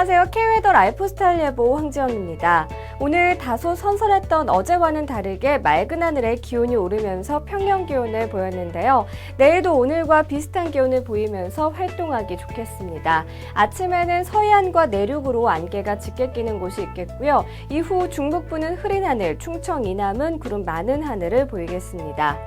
안녕하세요. K웨더 라이프스타일 예보 황지영입니다. 오늘 다소 선선했던 어제와는 다르게 맑은 하늘에 기온이 오르면서 평년 기온을 보였는데요. 내일도 오늘과 비슷한 기온을 보이면서 활동하기 좋겠습니다. 아침에는 서해안과 내륙으로 안개가 짙게 끼는 곳이 있겠고요. 이후 중북부는 흐린 하늘, 충청 이남은 구름 많은 하늘을 보이겠습니다.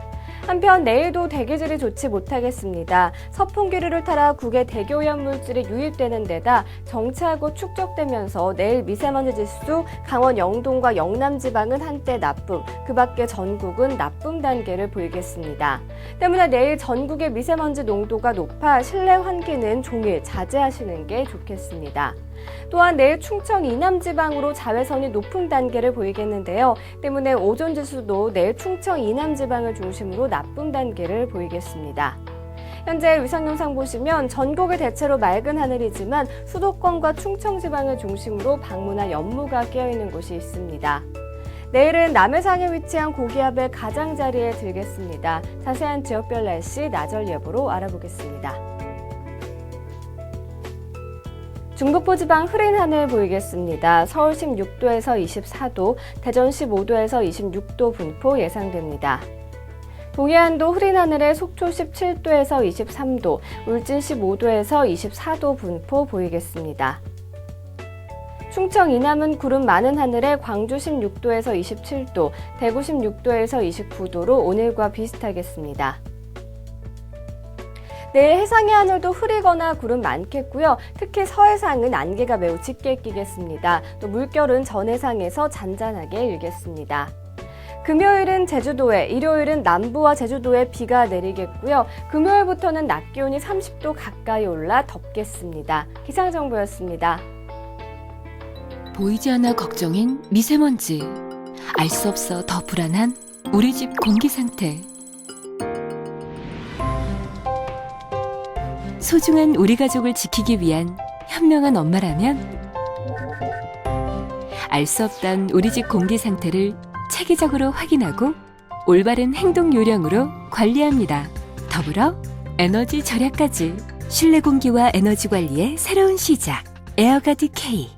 한편 내일도 대기질이 좋지 못하겠습니다. 서풍기류를 따라 국외 대기오염 물질이 유입되는 데다 정체하고 축적되면서 내일 미세먼지 지수 강원 영동과 영남 지방은 한때 나쁨, 그 밖에 전국은 나쁨 단계를 보이겠습니다. 때문에 내일 전국의 미세먼지 농도가 높아 실내 환기는 종일 자제하시는 게 좋겠습니다. 또한 내일 충청 이남 지방으로 자외선이 높은 단계를 보이겠는데요. 때문에 오존 지수도 내일 충청 이남 지방을 중심으로 나쁨 단계를 보이겠습니다. 현재 위상 영상 보시면 전국을 대체로 맑은 하늘이지만 수도권과 충청 지방을 중심으로 방문한 연무가 끼어 있는 곳이 있습니다. 내일은 남해상에 위치한 고기압의 가장자리에 들겠습니다. 자세한 지역별 날씨 나절 예보로 알아보겠습니다. 중북부 지방 흐린 하늘 보이겠습니다. 서울 16도에서 24도, 대전 15도에서 26도 분포 예상됩니다. 동해안도 흐린 하늘에 속초 17도에서 23도, 울진 15도에서 24도 분포 보이겠습니다. 충청 이남은 구름 많은 하늘에 광주 16도에서 27도, 대구 16도에서 29도로 오늘과 비슷하겠습니다. 내일 해상의 하늘도 흐리거나 구름 많겠고요. 특히 서해상은 안개가 매우 짙게 끼겠습니다. 또 물결은 전해상에서 잔잔하게 일겠습니다. 금요일은 제주도에, 일요일은 남부와 제주도에 비가 내리겠고요. 금요일부터는 낮 기온이 30도 가까이 올라 덥겠습니다. 기상정보였습니다. 보이지 않아 걱정인 미세먼지. 알 수 없어 더 불안한 우리 집 공기 상태. 소중한 우리 가족을 지키기 위한 현명한 엄마라면 알 수 없던 우리 집 공기 상태를 체계적으로 확인하고 올바른 행동 요령으로 관리합니다. 더불어 에너지 절약까지 실내 공기와 에너지 관리의 새로운 시작. 에어가드 K.